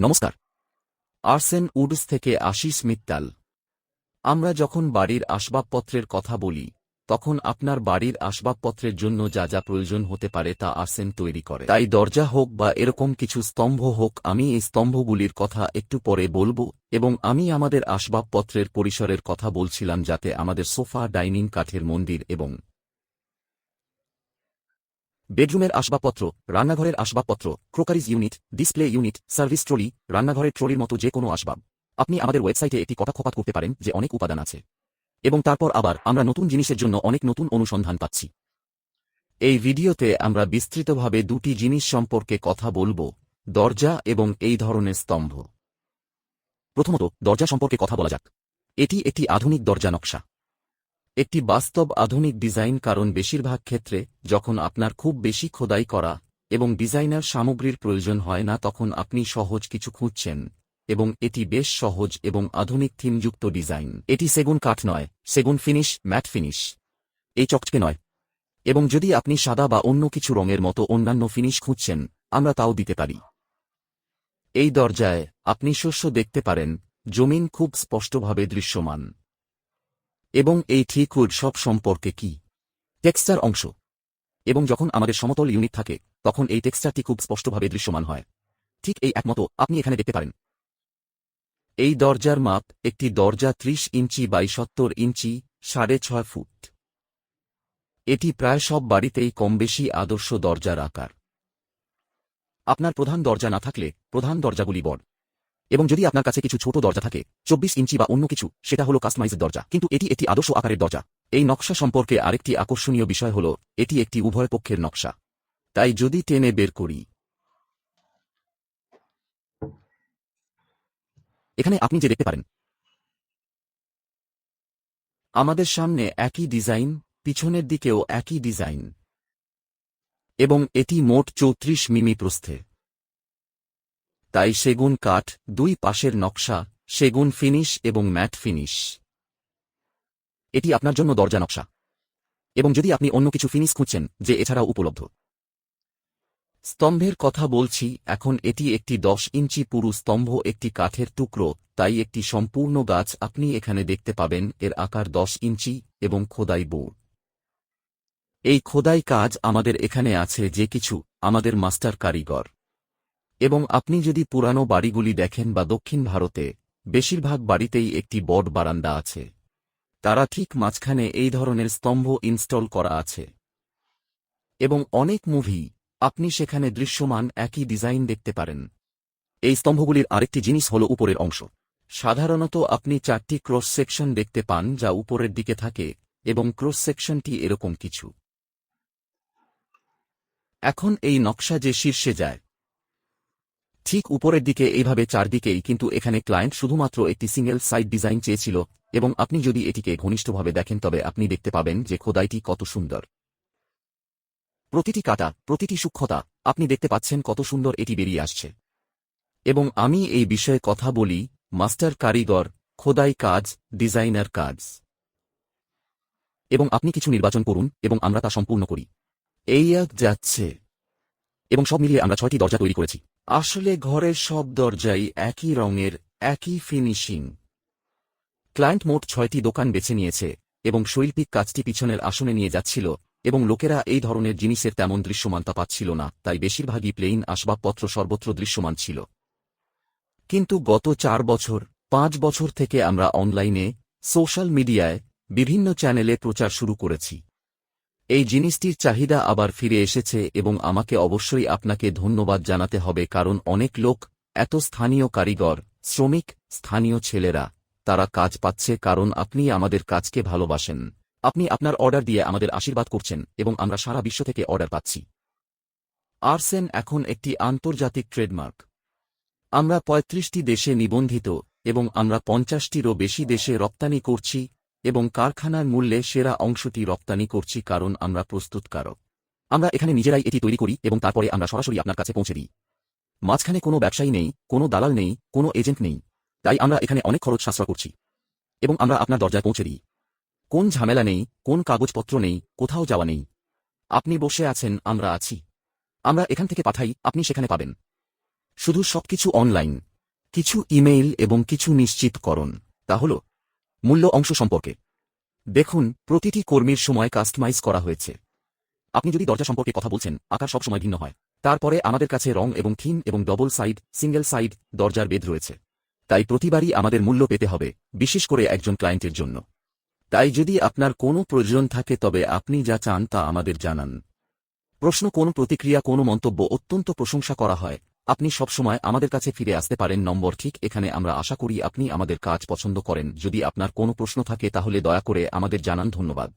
নমস্কার। আর্সেন উডস থেকে আশিস মিত্তাল। আমরা যখন বাড়ির আসবাবপত্রের কথা বলি, তখন আপনার বাড়ির আসবাবপত্রের জন্য যা যা প্রয়োজন হতে পারে তা আর্সেন তৈরি করে। তাই দরজা হোক বা এরকম কিছু স্তম্ভ হোক, আমি এই স্তম্ভগুলির কথা একটু পরে বলব এবং আমি আমাদের আসবাবপত্রের পরিসরের কথা বলছিলাম যাতে আমাদের সোফা, ডাইনিং কাঠের মন্দির এবং বেডরুমের আসবাবপত্র, রান্নাঘরের আসবাবপত্র, crockeries unit, display unit, service trolley, রান্নাঘরের ট্রলির মতো যে কোনো আসবাব। আপনি আমাদের ওয়েবসাইটে একটি কটাক্ষপাত করতে পারেন যে অনেক উপাদান আছে। এবং তারপর আবার আমরা নতুন জিনিসের জন্য অনেক নতুন অনুসন্ধান পাচ্ছি। এই ভিডিওতে আমরা বিস্তৃতভাবে দুটি জিনিস সম্পর্কে কথা বলব, দরজা এবং এই ধরনের স্তম্ভ। প্রথমত, দরজা সম্পর্কে কথা বলা যাক। এটি একটি আধুনিক দরজা নকশা। একটি বাস্তব আধুনিক ডিজাইন কারণ বেশিরভাগ ক্ষেত্রে, যখন আপনার খুব বেশি খোদাই করা এবং ডিজাইনার সামগ্রীর প্রয়োজন হয় না তখন আপনি সহজ কিছু খুঁজছেন। এবং এটি বেশ সহজ এবং আধুনিক থিমযুক্ত ডিজাইন। এটি সেগুন কাঠ নয়, সেগুন ফিনিশ, ম্যাট ফিনিশ। এই চকচকে নয়। এবং যদি আপনি সাদা বা অন্য কিছু রঙের মতো অন্যান্য ফিনিশ খুঁজছেন, আমরা তাও দিতে পারি। এই দরজায় আপনি শস্য দেখতে পারেন, জমিন খুব স্পষ্টভাবে দৃশ্যমান। এবং এই ঠিকুড সব সম্পর্কে কি? টেক্সচার অংশ। এবং যখন আমাদের সমতল ইউনিট থাকে, তখন এই টেক্সচারটি খুব স্পষ্টভাবে দৃশ্যমান হয়। ঠিক এই একমতো আপনি এখানে দেখতে পারেন। এই দরজার মাপ একটি দরজা ত্রিশ ইঞ্চি বাই সত্তর ইঞ্চি, সাড়ে ছয় ফুট। এটি প্রায় সব বাড়িতেই কমবেশি আদর্শ দরজার আকার। আপনার প্রধান দরজা না থাকলে প্রধান দরজাগুলি বড়। এবং যদি আপনার কাছে কিছু ছোট দরজা থাকে, চব্বিশ ইঞ্চি বা অন্য কিছু, সেটা হল কাস্টমাইজের দরজা। কিন্তু এটি একটি আদর্শ আকারের দরজা। এই নকশা সম্পর্কে আরেকটি আকর্ষণীয় বিষয় হল, এটি একটি উভয় পক্ষের নকশা। তাই যদি টেনে বের করি। এখানে আপনি যে দেখতে পারেন, আমাদের সামনে একই ডিজাইন, পিছনের দিকেও একই ডিজাইন। এবং এটি মোট চৌত্রিশ মিমি প্রস্থে। তাই সেগুন কাঠ, দুই পাশের নকশা, সেগুন ফিনিশ এবং ম্যাট ফিনিশ। এটি আপনার জন্য দরজা নকশা। এবং যদি আপনি অন্য কিছু ফিনিশ খুঁজছেন, যে এছাড়াও উপলব্ধ। স্তম্ভের কথা বলছি, এখন এটি একটি দশ ইঞ্চি পুরু স্তম্ভ, একটি কাঠের টুকরো, তাই একটি সম্পূর্ণ গাছ আপনি এখানে দেখতে পাবেন, এর আকার দশ ইঞ্চি এবং খোদাই বোর্ড। এই খোদাই কাজ আমাদের এখানে আছে যে কিছু, আমাদের মাস্টার কারিগর। এবং আপনি যদি পুরানো বাড়িগুলি দেখেন বা দক্ষিণ ভারতে, বেশিরভাগ বাড়িতেই একটি বড় বারান্দা আছে। তারা ঠিক মাঝখানে এই ধরনের স্তম্ভ ইনস্টল করা আছে। এবং অনেক মুভি, আপনি সেখানে দৃশ্যমান একই ডিজাইন দেখতে পারেন। এই স্তম্ভগুলির আরেকটি জিনিস হল উপরের অংশ। সাধারণত আপনি চারটি ক্রস সেকশন দেখতে পান যা উপরের দিকে থাকে, এবং ক্রস সেকশনটি এরকম কিছু। এখন এই নকশা যে শীর্ষে যায় ঠিক উপরের দিকে এইভাবে চারদিকেই কিন্তু এখানে ক্লায়েন্ট শুধুমাত্র একটি সিঙ্গেল সাইড ডিজাইন চেয়েছিল, এবং আপনি যদি এটিকে ঘনিষ্ঠভাবে দেখেন তবে আপনি দেখতে পাবেন যে খোদাইটি কত সুন্দর। প্রতিটি কাটা, প্রতিটি সূক্ষ্মতা, আপনি দেখতে পাচ্ছেন কত সুন্দর এটি বেরিয়ে আসছে। এবং আমি এই বিষয়ে কথা বলি, মাস্টার কারিগর, খোদাই কাজ, ডিজাইনার কাজ। এবং আপনি কিছু নির্বাচন করুন, এবং আমরা তা সম্পূর্ণ করি। এই এক যাচ্ছে। এবং সব মিলিয়ে আমরা ছয়টি দরজা তৈরি করেছি। আসলে ঘরের সব দরজাই একই রঙের, একই ফিনিশিং। ক্লায়েন্ট মোট ছয়টি দোকান বেছে নিয়েছে এবং শৈল্পিক কাজটি পিছনের আসনে নিয়ে যাচ্ছিল এবং লোকেরা এই ধরনের জিনিসের তেমন দৃশ্যমানতা পাচ্ছিল না, তাই বেশিরভাগই প্লেইন আসবাবপত্র সর্বত্র দৃশ্যমান ছিল। কিন্তু গত চার বছর, পাঁচ বছর থেকে আমরা অনলাইনে, সোশ্যাল মিডিয়ায়, বিভিন্ন চ্যানেলে প্রচার শুরু করেছি। এই জিনিসটির চাহিদা আবার ফিরে এসেছে এবং আমাকে অবশ্যই আপনাকে ধন্যবাদ জানাতে হবে কারণ অনেক লোক, এত স্থানীয় কারিগর, শ্রমিক, স্থানীয় ছেলেরা, তারা কাজ পাচ্ছে কারণ আপনি আমাদের কাজকে ভালোবাসেন। আপনি আপনার অর্ডার দিয়ে আমাদের আশীর্বাদ করছেন এবং আমরা সারা বিশ্ব থেকে অর্ডার পাচ্ছি। আরসেন এখন একটি আন্তর্জাতিক ট্রেডমার্ক। আমরা পঁয়ত্রিশটি দেশে নিবন্ধিত এবং আমরা পঞ্চাশটিরও বেশি দেশে রপ্তানি করছি এবং কারখানার মূল্যে সেরা অংশটি রপ্তানি করছি কারণ আমরা প্রস্তুতকারক। আমরা এখানে নিজেরাই এটি তৈরি করি এবং তারপরে আমরা সরাসরি আপনার কাছে পৌঁছে দিই। মাঝখানে কোনো ব্যবসায়ী নেই, কোনো দালাল নেই, কোনো এজেন্ট নেই, তাই আমরা এখানে অনেক খরচ সাশ্রয় করছি এবং আমরা আপনার দরজায় পৌঁছে দিই। কোন ঝামেলা নেই, কোন কাগজপত্র নেই, কোথাও যাওয়া নেই। আপনি বসে আছেন, আমরা আছি। আমরা এখান থেকে পাঠাই, আপনি সেখানে পাবেন। শুধু সবকিছু অনলাইন। কিছু ইমেইল এবং কিছু নিশ্চিতকরণ। তা হল মূল্য অংশ সম্পর্কে। দেখুন, প্রতিটি কর্মীর সময় কাস্টমাইজ করা হয়েছে। আপনি যদি দরজা সম্পর্কে কথা বলছেন, আকার সবসময় ভিন্ন হয়। তারপরে আমাদের কাছে রং এবং থিম এবং ডবল সাইড, সিঙ্গেল সাইড দরজার বেদ রয়েছে। তাই প্রতিবারই আমাদের মূল্য পেতে হবে, বিশেষ করে একজন ক্লায়েন্টের জন্য। তাই যদি আপনার কোনো প্রয়োজন থাকে, তবে আপনি যা চান তা আমাদের জানান। প্রশ্ন, কোন প্রতিক্রিয়া, কোনো মন্তব্য অত্যন্ত প্রশংসা করা হয় আপনি সবসময় আমাদের কাছে ফিরে আসতে পারেন নম্বর ঠিক এখানে আমরা আশা করি আপনি আমাদের কাজ পছন্দ করেন। যদি আপনার কোনো প্রশ্ন থাকে তাহলে দয়া করে আমাদের জানান ধন্যবাদ।